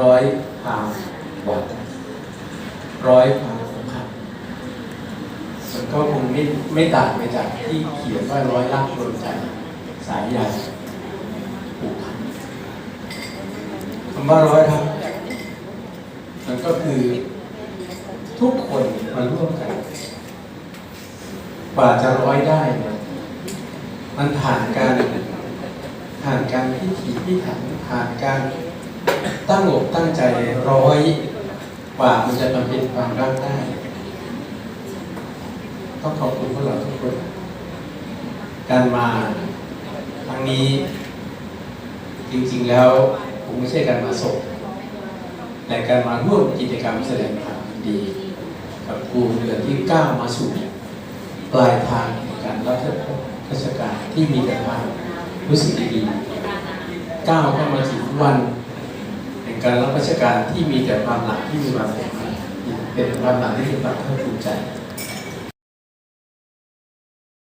ร้อยพาววัดร้อยพาวสำคัญมันก็คงไม่ไม่ต่างไปจากที่เขียนว่าร้อยลักรวมใจสายใยผูกพันคำว่าร้อยทับมันก็คือทุกคนมาร่วมกัน กว่าจะร้อยได้เนี่ยมันผ่านการผ่านการพิถีพิถันผ่านการ ตั้งอกตั้งใจร้อยกว่ามันจะมาเป็นความรักได้ ต้องขอบคุณพวกเราทุกคน การมาครั้งนี้ จริงๆแล้วคงไม่ใช่การมาส่งแต่การมาร่วมกิจกรรมแสดงความดี กับครูเดือนที่ก้าวมาสู่ปลายทางในการรับราชการที่มีแต่ความรู้สึกดีๆก้าวเข้ามาถึงวัน การรับราชการที่มีแต่ความหลักที่มีความเป็นเป็นความหลักที่เป็นความภาคภูมิใจ